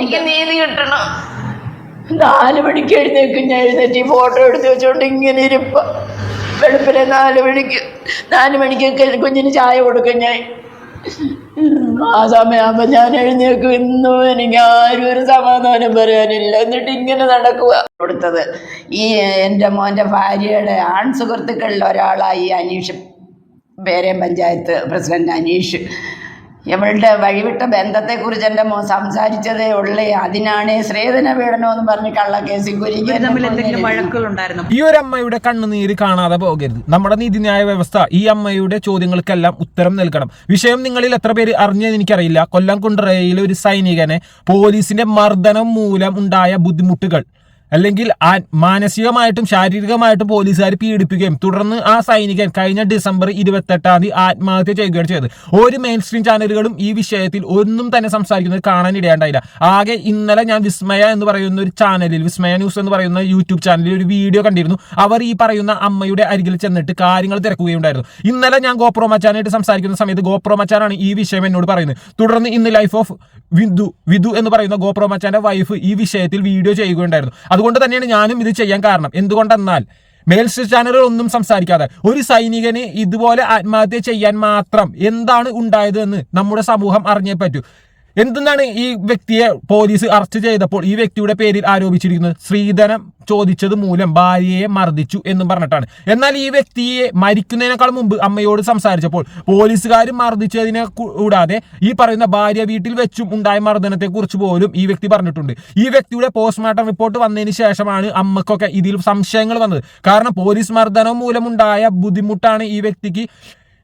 എനിക്ക് നീതി കിട്ടണം. നാല് മണിക്ക് എഴുന്നേക്കും ഞാൻ എഴുന്നേറ്റ് ഈ ഫോട്ടോ എടുത്ത് വെച്ചോണ്ട് ഇങ്ങനെ ഇരിപ്പ. വെളുപ്പിലെ നാല് മണിക്ക് നാല് മണിക്ക് കുഞ്ഞിന് ചായ കൊടുക്കും ഞാൻ. ആ സമയമാകുമ്പോ ഞാൻ എഴുന്നേക്കും ഇന്നും എനിക്ക് ആരും ഒരു സമാധാനം പറയാനില്ല. എന്നിട്ട് ഇങ്ങനെ നടക്കുക. കൊടുത്തത് ഈ എന്റെ മോന്റെ ഭാര്യയുടെ ആൺ സുഹൃത്തുക്കളിൽ ഒരാളായി അനീഷ് പേരേം പഞ്ചായത്ത് പ്രസിഡന്റ് അനീഷ്. ഇവളുടെ വഴിവിട്ട ബന്ധത്തെക്കുറിച്ച് എന്റെ മോ സംസാരിച്ചതേ ഉള്ളേ. അതിനാണ് സ്ത്രീധന പീഡനം എന്ന് പറഞ്ഞ് കള്ളക്കേസിൽ ഉണ്ടായിരുന്നു ഈ ഒരു അമ്മയുടെ കണ്ണുനീര് കാണാതെ പോകരുത്. നമ്മുടെ നീതിന്യായ വ്യവസ്ഥ ഈ അമ്മയുടെ ചോദ്യങ്ങൾക്കെല്ലാം ഉത്തരം നൽകണം. വിഷയം നിങ്ങളിൽ എത്ര പേര് അറിഞ്ഞതെന്ന് എനിക്കറിയില്ല. കൊല്ലം കുണ്ടറയിലെ ഒരു സൈനികനെ പോലീസിന്റെ മർദ്ദനം മൂലം ഉണ്ടായ ബുദ്ധിമുട്ടുകൾ. അല്ലെങ്കിൽ മാനസികമായിട്ടും ശാരീരികമായിട്ടും പോലീസുകാർ പീഡിപ്പിക്കുകയും തുടർന്ന് ആ സൈനികൻ കഴിഞ്ഞ ഡിസംബർ ഇരുപത്തെട്ടാം തീയതി ആത്മഹത്യ ചെയ്യുകയാണ് ചെയ്തത്. ഒരു മെയിൻ സ്ട്രീം ചാനലുകളും ഈ വിഷയത്തിൽ ഒന്നും തന്നെ സംസാരിക്കുന്നത് കാണാൻ ഇടയാണ്ടായില്ല. ആകെ ഇന്നലെ ഞാൻ വിസ്മയ എന്ന് പറയുന്ന ഒരു ചാനലിൽ വിസ്മയ ന്യൂസ് എന്ന് പറയുന്ന യൂട്യൂബ് ചാനലിൽ ഒരു വീഡിയോ കണ്ടിരുന്നു. അവർ ഈ പറയുന്ന അമ്മയുടെ അരികിൽ ചെന്നിട്ട് കാര്യങ്ങൾ തിരക്കുകയുണ്ടായിരുന്നു. ഇന്നലെ ഞാൻ ഗോപ്രോ മച്ചാനായിട്ട് സംസാരിക്കുന്ന സമയത്ത് ഗോപ്രോ മച്ചാനാണ് ഈ വിഷയം എന്നോട് പറയുന്നത്. തുടർന്ന് ഇന്ന് ലൈഫ് ഓഫ് വിധു വിധു എന്ന് പറയുന്ന ഗോപ്രോ മച്ചാന്റെ വൈഫ് ഈ വിഷയത്തിൽ വീഡിയോ ചെയ്യുകയുണ്ടായിരുന്നു. അതുകൊണ്ട് തന്നെയാണ് ഞാനും ഇത് ചെയ്യാൻ കാരണം. എന്തുകൊണ്ടെന്നാൽ മേൽ ചാനലുകൾ ഒന്നും സംസാരിക്കാതെ ഒരു സൈനികന് ഇതുപോലെ ആത്മഹത്യ ചെയ്യാൻ മാത്രം എന്താണ് ഉണ്ടായത് എന്ന് നമ്മുടെ സമൂഹം അറിഞ്ഞേ പറ്റൂ. എന്തെന്നാണ് ഈ വ്യക്തിയെ പോലീസ് അറസ്റ്റ് ചെയ്തപ്പോൾ ഈ വ്യക്തിയുടെ പേരിൽ ആരോപിച്ചിരിക്കുന്നത്? സ്ത്രീധനം ചോദിച്ചത് മൂലം ഭാര്യയെ മർദ്ദിച്ചു എന്നും പറഞ്ഞിട്ടാണ്. എന്നാൽ ഈ വ്യക്തിയെ മരിക്കുന്നതിനേക്കാൾ മുമ്പ് അമ്മയോട് സംസാരിച്ചപ്പോൾ പോലീസുകാർ മർദ്ദിച്ചതിനെ കൂടാതെ ഈ പറയുന്ന ഭാര്യ വീട്ടിൽ വെച്ചും ഉണ്ടായ മർദ്ദനത്തെ കുറിച്ച് പോലും ഈ വ്യക്തി പറഞ്ഞിട്ടുണ്ട്. ഈ വ്യക്തിയുടെ പോസ്റ്റ്മോർട്ടം റിപ്പോർട്ട് വന്നതിന് ശേഷമാണ് അമ്മക്കൊക്കെ ഇതിൽ സംശയങ്ങൾ വന്നത്. കാരണം പോലീസ് മർദ്ദനം മൂലമുണ്ടായ ബുദ്ധിമുട്ടാണ് ഈ വ്യക്തിക്ക്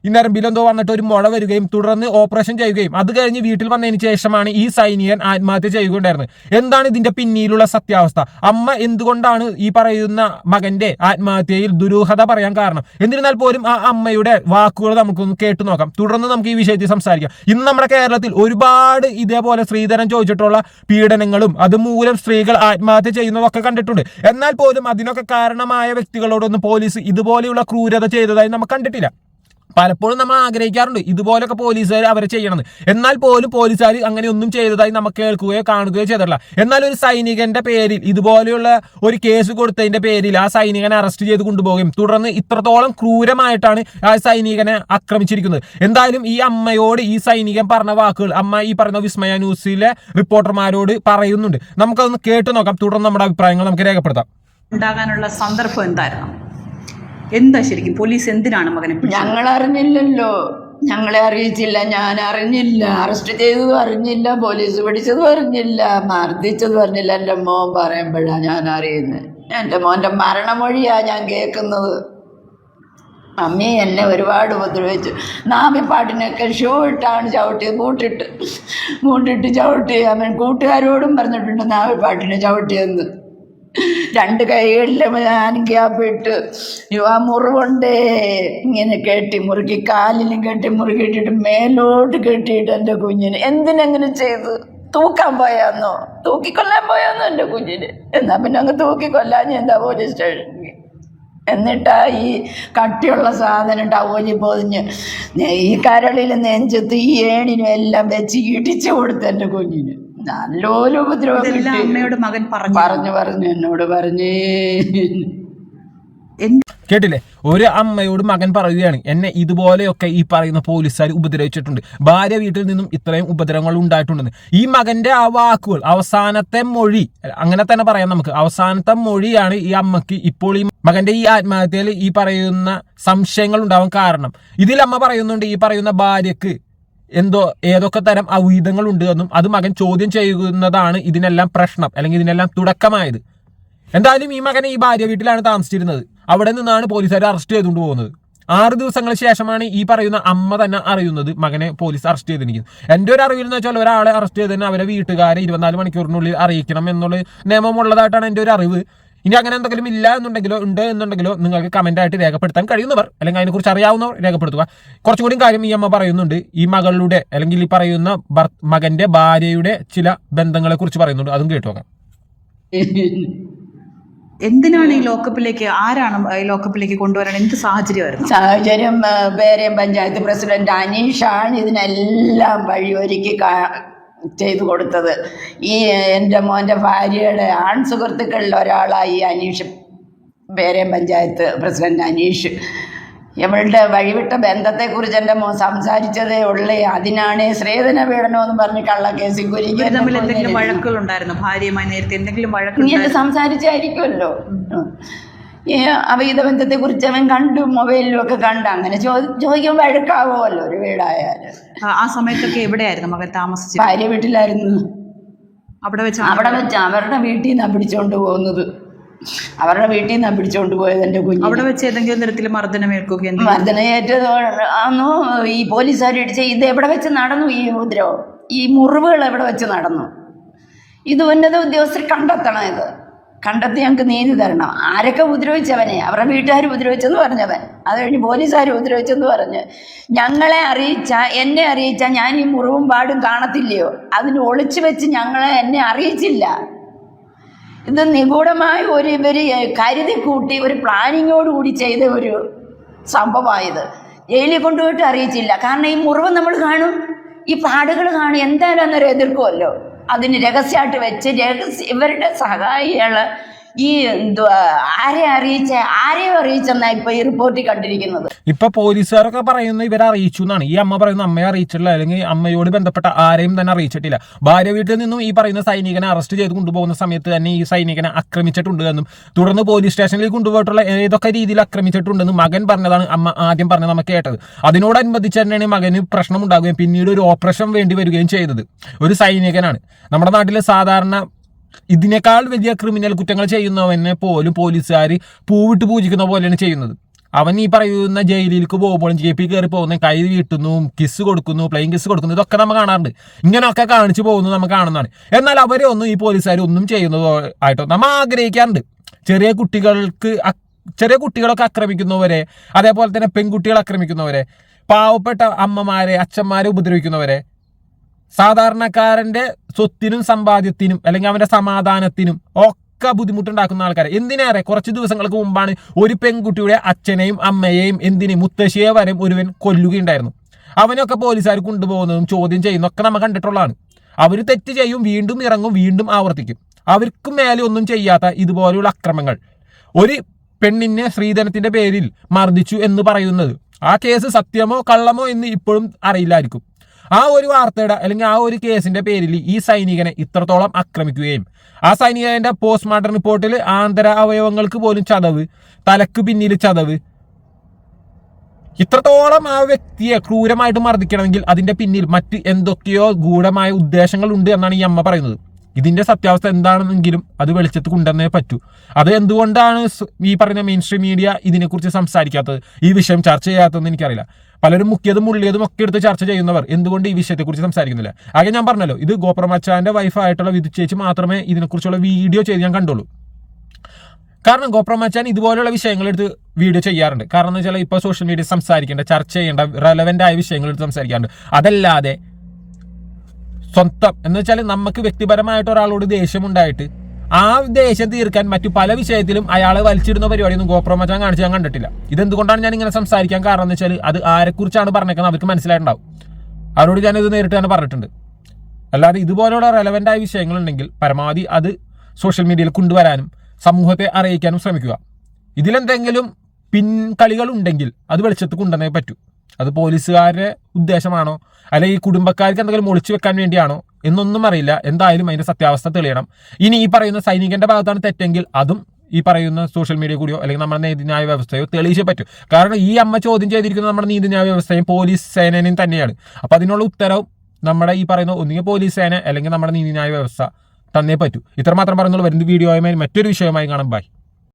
ഈ നരമ്പിലെന്തോ വന്നിട്ട് ഒരു മുഴ വരികയും തുടർന്ന് ഓപ്പറേഷൻ ചെയ്യുകയും. അത് കഴിഞ്ഞ് വീട്ടിൽ വന്നതിന് ശേഷമാണ് ഈ സൈനികൻ ആത്മഹത്യ ചെയ്യുകയുണ്ടായിരുന്നത്. എന്താണ് ഇതിന്റെ പിന്നിലുള്ള സത്യാവസ്ഥ? അമ്മ എന്തുകൊണ്ടാണ് ഈ പറയുന്ന മകന്റെ ആത്മഹത്യയിൽ ദുരൂഹത പറയാൻ കാരണം? എന്നിരുന്നാൽ പോലും ആ അമ്മയുടെ വാക്കുകൾ നമുക്കൊന്ന് കേട്ടു നോക്കാം. തുടർന്ന് നമുക്ക് ഈ വിഷയത്തിൽ സംസാരിക്കാം. ഇന്ന് നമ്മുടെ കേരളത്തിൽ ഒരുപാട് ഇതേപോലെ സ്ത്രീധനം ചോദിച്ചിട്ടുള്ള പീഡനങ്ങളും അതുമൂലം സ്ത്രീകൾ ആത്മഹത്യ ചെയ്യുന്നതൊക്കെ കണ്ടിട്ടുണ്ട്. എന്നാൽ പോലും അതിനൊക്കെ കാരണമായ വ്യക്തികളോടൊന്നും പോലീസ് ഇതുപോലെയുള്ള ക്രൂരത ചെയ്തതായി നമുക്ക് കണ്ടിട്ടില്ല. പലപ്പോഴും നമ്മൾ ആഗ്രഹിക്കാറുണ്ട് ഇതുപോലൊക്കെ പോലീസുകാർ അവരെ ചെയ്യണമെന്ന്. എന്നാൽ പോലും പോലീസുകാർ അങ്ങനെ ഒന്നും ചെയ്തതായി നമുക്ക് കേൾക്കുകയോ കാണുകയോ ചെയ്തിട്ടില്ല. എന്നാൽ ഒരു സൈനികന്റെ പേരിൽ ഇതുപോലെയുള്ള ഒരു കേസ് കൊടുത്തതിന്റെ പേരിൽ ആ സൈനികനെ അറസ്റ്റ് ചെയ്ത് കൊണ്ടുപോവുകയും തുടർന്ന് ഇത്രത്തോളം ക്രൂരമായിട്ടാണ് ആ സൈനികനെ ആക്രമിച്ചിരിക്കുന്നത്. എന്തായാലും ഈ അമ്മയോട് ഈ സൈനികൻ പറഞ്ഞ വാക്കുകൾ അമ്മ ഈ പറഞ്ഞ വിസ്മയ ന്യൂസിലെ റിപ്പോർട്ടർമാരോട് പറയുന്നുണ്ട്. നമുക്കതൊന്ന് കേട്ടു നോക്കാം. തുടർന്ന് നമ്മുടെ അഭിപ്രായങ്ങൾ നമുക്ക് രേഖപ്പെടുത്താം. ഉണ്ടാകാനുള്ള സന്ദർഭം എന്തായിരുന്നു? എന്താ ശരിക്കും പോലീസ് എന്തിനാണ് മകനെ? ഞങ്ങൾ അറിഞ്ഞില്ലല്ലോ ഞങ്ങളെ അറിയിച്ചില്ല ഞാൻ അറിഞ്ഞില്ല അറസ്റ്റ് ചെയ്തതും അറിഞ്ഞില്ല പോലീസ് പിടിച്ചതും അറിഞ്ഞില്ല മർദ്ദിച്ചതും അറിഞ്ഞില്ല. എന്റെ മോൻ പറയുമ്പോഴാണ് ഞാൻ അറിയുന്നത് എന്റെ മോന്റെ മരണമൊഴിയാ ഞാൻ കേൾക്കുന്നത്. അമ്മി എന്നെ ഒരുപാട് ഉപദ്രവിച്ചു. നാമിപ്പാട്ടിനൊക്കെ ഷൂ ഇട്ടാണ് ചവിട്ടിയത് കൂട്ടിട്ട് കൂട്ടിട്ട് ചവിട്ടി. അവൻ കൂട്ടുകാരോടും പറഞ്ഞിട്ടുണ്ട് നാമിപ്പാട്ടിനെ ചവിട്ടിയെന്ന്. രണ്ട് കൈകളിലും ഞാൻ ഗ്യാപ്പിട്ട് ആ മുറിവുണ്ടേ. ഇങ്ങനെ കെട്ടി മുറുക്കി കാലിലും കെട്ടി മുറുക്കിയിട്ടിട്ട് മേലോട്ട് കെട്ടിയിട്ട് എന്റെ കുഞ്ഞിന് എന്തിനങ്ങനെ ചെയ്തു? തൂക്കാൻ പോയാന്നോ? തൂക്കിക്കൊല്ലാൻ പോയാന്നോ എന്റെ കുഞ്ഞിന്? എന്നാ പിന്നെ അങ്ങ് തൂക്കിക്കൊല്ലാൻ എന്താ പോലീസ് സ്റ്റേഷനിൽ എന്നിട്ടാ ഈ കട്ടിയുള്ള സാധനം ടവലി പൊതിഞ്ഞ് ഈ കരളിൽ നെഞ്ചത്ത് ഈ ഏണിനും എല്ലാം വെച്ച് ഇടിച്ചു കൊടുത്തു എന്റെ കുഞ്ഞിന്. നല്ലോലും ഉപദ്രവം അമ്മയോട് മകൻ പറഞ്ഞു പറഞ്ഞു പറഞ്ഞു എന്നോട് പറഞ്ഞേ. എന്ത്? കേട്ടില്ലേ? ഒരു അമ്മയോട് മകൻ പറയുകയാണ് എന്നെ ഇതുപോലെയൊക്കെ ഈ പറയുന്ന പോലീസുകാർ ഉപദ്രവിച്ചിട്ടുണ്ട്. ഭാര്യ വീട്ടിൽ നിന്നും ഇത്രയും ഉപദ്രവങ്ങൾ ഉണ്ടായിട്ടുണ്ടെന്ന്. ഈ മകന്റെ ആ വാക്കുകൾ അവസാനത്തെ മൊഴി അങ്ങനെ തന്നെ പറയാം നമുക്ക്. അവസാനത്തെ മൊഴിയാണ് ഈ അമ്മയ്ക്ക് ഇപ്പോൾ ഈ മകന്റെ ഈ ആത്മഹത്യയിൽ ഈ പറയുന്ന സംശയങ്ങൾ ഉണ്ടാവാൻ കാരണം. ഇതിൽ അമ്മ പറയുന്നുണ്ട് ഈ പറയുന്ന ഭാര്യക്ക് എന്തോ ഏതൊക്കെ തരം ഉണ്ട് എന്നും അത് മകൻ ചോദ്യം ചെയ്യുന്നതാണ് ഇതിനെല്ലാം പ്രശ്നം അല്ലെങ്കിൽ ഇതിനെല്ലാം തുടക്കമായത്. എന്തായാലും ഈ മകനെ ഈ ഭാര്യ വീട്ടിലാണ് താമസിച്ചിരുന്നത്. അവിടെ നിന്നാണ് പോലീസുകാർ അറസ്റ്റ് ചെയ്തുകൊണ്ട് പോകുന്നത്. ആറ് ദിവസങ്ങൾക്ക് ശേഷമാണ് ഈ പറയുന്ന അമ്മ തന്നെ അറിയുന്നത് മകനെ പോലീസ് അറസ്റ്റ് ചെയ്തിരിക്കുന്നത് എന്റെ ഒരു അറിവിൽ എന്ന് വെച്ചാൽ ഒരാളെ അറസ്റ്റ് ചെയ്തതിന് അവരെ വീട്ടുകാരെ ഇരുപത്തിനാല് മണിക്കൂറിനുള്ളിൽ അറിയിക്കണം എന്നുള്ള നിയമമുള്ളതായിട്ടാണ് എന്റെ ഒരു അറിവ്. ഇനി അങ്ങനെ എന്തെങ്കിലും ഇല്ല എന്നുണ്ടെങ്കിലോ ഉണ്ട് എന്നുണ്ടെങ്കിലോ നിങ്ങൾക്ക് കമന്റ് ആയിട്ട് രേഖപ്പെടുത്താൻ കഴിയുന്നവർ അല്ലെങ്കിൽ അതിനെക്കുറിച്ച് അറിയാവുന്നവർ രേഖപ്പെടുത്തുക. കുറച്ചുകൂടി കാര്യം ഈ അമ്മ പറയുന്നുണ്ട്. ഈ മകളുടെ അല്ലെങ്കിൽ ഈ പറയുന്ന മകന്റെ മകന്റെ ഭാര്യയുടെ ചില ബന്ധങ്ങളെ കുറിച്ച് പറയുന്നുണ്ട്. അതും കേട്ടു നോക്കാം. എന്തിനാണ് ഈ ലോക്കപ്പിലേക്ക് ആരാണ് ഈ ലോക്കപ്പിലേക്ക് കൊണ്ടുവരാൻ എന്ത് സാഹചര്യമായിരുന്നു? സാഹചര്യം പേരെയും പേരേം പഞ്ചായത്ത് പ്രസിഡന്റ് അനീഷാണ് ഇതിനെല്ലാം വഴിയൊരുക്കി ചെയ്തു കൊടുത്തത്. ഈ എന്റെ മോന്റെ ഭാര്യയുടെ ആൺ സുഹൃത്തുക്കളിൽ ഒരാളായി അനീഷ് പേരേം പഞ്ചായത്ത് പ്രസിഡന്റ് അനീഷ്. ഇവളുടെ വഴിവിട്ട ബന്ധത്തെക്കുറിച്ച് എന്റെ മോൻ സംസാരിച്ചതേ ഉള്ളേ. അതിനാണ് സ്ത്രീധന പീഡനം എന്ന് പറഞ്ഞ് കള്ളക്കേസിൽ തമ്മിൽ എന്തെങ്കിലും ഭാര്യയുമായി നേരത്തെ എന്തെങ്കിലും സംസാരിച്ചായിരിക്കുമല്ലോ. ഈ ബന്ധത്തെ കുറിച്ച് അവൻ കണ്ടു മൊബൈലിലും ഒക്കെ കണ്ടു. അങ്ങനെ ചോദി ചോദിക്കാൻ വഴക്കാവുമല്ലോ ഒരു വീടായാലും. ആ- സമയത്തൊക്കെ എവിടെയായിരുന്നു മകൻ താമസിച്ചത്? ഭാര്യ വീട്ടിലായിരുന്നു. അവിടെ വെച്ച്? അവിടെ വെച്ച് അവരുടെ വീട്ടിൽ നിന്നാണ് പിടിച്ചോണ്ട് പോകുന്നത്. അവരുടെ വീട്ടിൽ നിന്നാണ് പിടിച്ചോണ്ട് പോയത് എന്റെ കുഞ്ഞ് അവിടെ വെച്ച് ഏതെങ്കിലും തരത്തിൽ മർദ്ദനമേൽക്കുകയോ മർദ്ദനയേറ്റത് ആണോ ഈ പോലീസുകാർ ഇടിച്ച ഇത് എവിടെ വെച്ച് നടന്നു ഈ ഉപദ്രവം? ഈ മുറിവുകൾ എവിടെ വെച്ച് നടന്നു? ഇത് ഉന്നത ഉദ്യോഗസ്ഥർ കണ്ടെത്തണം ഇത്. കണ്ടെത്തി ഞങ്ങൾക്ക് നീതി തരണം. ആരൊക്കെ ഉപദ്രവിച്ചവനെ? അവരുടെ വീട്ടുകാർ ഉപദ്രവിച്ചെന്ന് പറഞ്ഞവൻ അത് കഴിഞ്ഞ് പോലീസുകാർ ഉപദ്രവിച്ചെന്ന് പറഞ്ഞ്. ഞങ്ങളെ അറിയിച്ച എന്നെ അറിയിച്ച ഞാൻ ഈ മുറിവും പാടും കാണത്തില്ലയോ? അതിന് ഒളിച്ചു വെച്ച് ഞങ്ങളെ എന്നെ അറിയിച്ചില്ല. ഇത് നിഗൂഢമായി ഒരു ഇവർ കരുതി കൂട്ടി ഒരു പ്ലാനിങ്ങോട് കൂടി ചെയ്ത ഒരു സംഭവമായത്. ജയിലിൽ കൊണ്ടുപോയിട്ട് അറിയിച്ചില്ല. കാരണം ഈ മുറിവ് നമ്മൾ കാണും ഈ പാടുകൾ കാണും. എന്തായാലും അന്നേരം എതിർക്കുമല്ലോ അതിന് രഹസ്യമായിട്ട് വെച്ച് രഹസ്യ ഇവരുടെ സഹായികൾ ഈ ആരെ അറിയിച്ച ആരെയും അറിയിച്ചെന്നാ ഇപ്പൊ ഈ റിപ്പോർട്ടിൽ കണ്ടിരിക്കുന്നത്? ഇപ്പൊ പോലീസുകാരൊക്കെ പറയുന്ന ഇവരെ അറിയിച്ചു എന്നാണ്. ഈ അമ്മ പറയുന്ന അമ്മയെ അറിയിച്ചില്ല അല്ലെങ്കിൽ അമ്മയോട് ബന്ധപ്പെട്ട ആരെയും തന്നെ അറിയിച്ചിട്ടില്ല. ഭാര്യ വീട്ടിൽ നിന്നും ഈ പറയുന്ന സൈനികനെ അറസ്റ്റ് ചെയ്ത് കൊണ്ടുപോകുന്ന സമയത്ത് തന്നെ ഈ സൈനികനെ ആക്രമിച്ചിട്ടുണ്ട് എന്നും തുടർന്ന് പോലീസ് സ്റ്റേഷനിൽ കൊണ്ടുപോയിട്ടുള്ള ഏതൊക്കെ രീതിയിൽ ആക്രമിച്ചിട്ടുണ്ടെന്ന് മകൻ പറഞ്ഞതാണ് അമ്മ ആദ്യം പറഞ്ഞത് നമുക്ക് കേട്ടത്. അതിനോടനുബന്ധിച്ച് തന്നെയാണ് മകന് പ്രശ്നം ഉണ്ടാകുകയും പിന്നീട് ഒരു ഓപ്പറേഷൻ വേണ്ടി വരികയും ചെയ്തത്. ഒരു സൈനികനാണ്. നമ്മുടെ നാട്ടിലെ സാധാരണ ഇതിനേക്കാൾ വലിയ ക്രിമിനൽ കുറ്റങ്ങൾ ചെയ്യുന്നവനെ പോലും പോലീസുകാർ പൂവിട്ട് പൂജിക്കുന്ന പോലെയാണ് ചെയ്യുന്നത്. അവൻ ഈ പറയുന്ന ജയിലിലേക്ക് പോകുമ്പോഴും ജെ പി കയറി പോകുന്ന കൈ വീട്ടുന്നു കിസ് കൊടുക്കുന്നു പ്ലെയിൻ കിസ് കൊടുക്കുന്നു ഇതൊക്കെ നമ്മൾ കാണാറുണ്ട്. ഇങ്ങനെയൊക്കെ കാണിച്ചു പോകുന്നു നമ്മൾ കാണുന്നതാണ്. എന്നാൽ അവരെ ഒന്നും ഈ പോലീസുകാർ ഒന്നും ചെയ്യുന്നതോ ആയിട്ടോ നമ്മൾ ആഗ്രഹിക്കാറുണ്ട്. ചെറിയ കുട്ടികൾക്ക് ചെറിയ കുട്ടികളൊക്കെ ആക്രമിക്കുന്നവരെ അതേപോലെ തന്നെ പെൺകുട്ടികൾ ആക്രമിക്കുന്നവരെ പാവപ്പെട്ട അമ്മമാരെ അച്ഛന്മാരെ ഉപദ്രവിക്കുന്നവരെ സാധാരണക്കാരന്റെ സ്വത്തിനും സമ്പാദ്യത്തിനും അല്ലെങ്കിൽ അവന്റെ സമാധാനത്തിനും ഒക്കെ ബുദ്ധിമുട്ടുണ്ടാക്കുന്ന ആൾക്കാരെ. എന്തിനേറെ? കുറച്ച് ദിവസങ്ങൾക്ക് മുമ്പാണ് ഒരു പെൺകുട്ടിയുടെ അച്ഛനെയും അമ്മയെയും എന്തിന് മുത്തശ്ശിയെ വരെയും ഒരുവൻ കൊല്ലുകയുണ്ടായിരുന്നു. അവനൊക്കെ പോലീസുകാർ കൊണ്ടുപോകുന്നതും ചോദ്യം ചെയ്യുന്നതൊക്കെ നമ്മൾ കണ്ടിട്ടുള്ളതാണ്. അവർ തെറ്റ് ചെയ്യും വീണ്ടും ഇറങ്ങും വീണ്ടും ആവർത്തിക്കും. അവർക്ക് മേലെ ഒന്നും ചെയ്യാത്ത ഇതുപോലെയുള്ള അക്രമങ്ങൾ. ഒരു പെണ്ണിനെ സ്ത്രീധനത്തിന്റെ പേരിൽ മർദ്ദിച്ചു എന്ന് പറയുന്നത് ആ കേസ് സത്യമോ കള്ളമോ എന്ന് ഇപ്പോഴും അറിയില്ലായിരിക്കും. ആ ഒരു വാർത്തയുടെ അല്ലെങ്കിൽ ആ ഒരു കേസിന്റെ പേരിൽ ഈ സൈനികനെ ഇത്രത്തോളം ആക്രമിക്കുകയും ആ സൈനികന്റെ പോസ്റ്റ്മോർട്ടം റിപ്പോർട്ടിൽ ആന്തര അവയവങ്ങൾക്ക് പോലും ചതവ് തലക്ക് പിന്നിൽ ചതവ്. ഇത്രത്തോളം ആ വ്യക്തിയെ ക്രൂരമായിട്ട് മർദ്ദിക്കണമെങ്കിൽ അതിന്റെ പിന്നിൽ മറ്റ് എന്തൊക്കെയോ ഗൂഢമായ ഉദ്ദേശങ്ങൾ ഉണ്ട് എന്നാണ് ഈ അമ്മ പറയുന്നത്. ഇതിന്റെ സത്യാവസ്ഥ എന്താണെന്നെങ്കിലും അത് വെളിച്ചത്ത് കൊണ്ടുവന്നേ പറ്റൂ. അത് എന്തുകൊണ്ടാണ് ഈ പറയുന്ന മെയിൻ സ്ട്രീം മീഡിയ ഇതിനെക്കുറിച്ച് സംസാരിക്കാത്തത്? ഈ വിഷയം ചർച്ച ചെയ്യാത്തതെന്ന് എനിക്കറിയില്ല. പലരും മുക്കിയതും മുള്ളിയതും ഒക്കെ എടുത്ത് ചർച്ച ചെയ്യുന്നവർ എന്തുകൊണ്ട് ഈ വിഷയത്തെക്കുറിച്ച് സംസാരിക്കുന്നില്ല? ആകെ ഞാൻ പറഞ്ഞല്ലോ ഇത് ഗോപ്രമച്ചാന്റെ വൈഫായിട്ടുള്ള വിധു ചേച്ചി മാത്രമേ ഇതിനെക്കുറിച്ചുള്ള വീഡിയോ ചെയ്ത് ഞാൻ കണ്ടുള്ളൂ. കാരണം ഗോപ്രമച്ചാൻ ഇതുപോലെയുള്ള വിഷയങ്ങൾ എടുത്ത് വീഡിയോ ചെയ്യാറുണ്ട്. കാരണം എന്ന് വെച്ചാൽ ഇപ്പോൾ സോഷ്യൽ മീഡിയ സംസാരിക്കേണ്ട ചർച്ച ചെയ്യേണ്ട റെലവെന്റ് ആയ വിഷയങ്ങൾ എടുത്ത് സംസാരിക്കാറുണ്ട്. അതല്ലാതെ സ്വന്തം. എന്ന് വെച്ചാൽ നമുക്ക് വ്യക്തിപരമായിട്ട് ഒരാളോട് ദേഷ്യമുണ്ടായിട്ട് ആ ദേഷ്യം തീർക്കാൻ മറ്റു പല വിഷയത്തിലും അയാളെ വലിച്ചിടുന്ന പരിപാടിയൊന്നും ഗോപ്രമച്ചാൻ കാണിച്ച് ഞാൻ കണ്ടിട്ടില്ല. ഇതെന്തുകൊണ്ടാണ് ഞാൻ ഇങ്ങനെ സംസാരിക്കാൻ കാരണം എന്ന് വെച്ചാൽ അത് ആരെക്കുറിച്ചാണ് പറഞ്ഞേക്കുന്നത് അവർക്ക് മനസ്സിലായിട്ടുണ്ടാവും. അവരോട് ഞാൻ ഇത് നേരിട്ട് തന്നെ പറഞ്ഞിട്ടുണ്ട്. അല്ലാതെ ഇതുപോലെയുള്ള റെലവെന്റ് ആയ വിഷയങ്ങളുണ്ടെങ്കിൽ പരമാവധി അത് സോഷ്യൽ മീഡിയയിൽ കൊണ്ടുവരാനും സമൂഹത്തെ അറിയിക്കാനും ശ്രമിക്കുക. ഇതിലെന്തെങ്കിലും പിൻകളികൾ ഉണ്ടെങ്കിൽ അത് വെളിച്ചത്ത് കൊണ്ടുവന്നേ പറ്റൂ. അത് പോലീസുകാരുടെ ഉദ്ദേശമാണോ? അല്ലെങ്കിൽ ഈ കുടുംബക്കാർക്ക് എന്തെങ്കിലും ഒളിച്ചു വെക്കാൻ വേണ്ടിയാണോ? എന്നൊന്നും അറിയില്ല. എന്തായാലും അതിന്റെ സത്യാവസ്ഥ തെളിയണം. ഇനി ഈ പറയുന്ന സൈനികന്റെ ഭാഗത്താണ് തെറ്റെങ്കിൽ അതും ഈ പറയുന്ന സോഷ്യൽ മീഡിയ കൂടിയോ അല്ലെങ്കിൽ നമ്മുടെ നീതിന്യായ വ്യവസ്ഥയോ തെളിയിച്ചേ പറ്റൂ. കാരണം ഈ അമ്മ ചോദ്യം ചെയ്തിരിക്കുന്നത് നമ്മുടെ നീതിന്യായ വ്യവസ്ഥയും പോലീസ് സേനയും തന്നെയാണ്. അപ്പോൾ അതിനുള്ള ഉത്തരവും നമ്മുടെ ഈ പറയുന്ന ഒന്നുകിൽ പോലീസ് സേന അല്ലെങ്കിൽ നമ്മുടെ നീതിന്യായ വ്യവസ്ഥ തന്നേ പറ്റൂ. ഇത്രമാത്രം പറഞ്ഞുള്ളൂ. വരുന്ന വീഡിയോയുമായി മറ്റൊരു വിഷയമായി കാണാം. ബൈ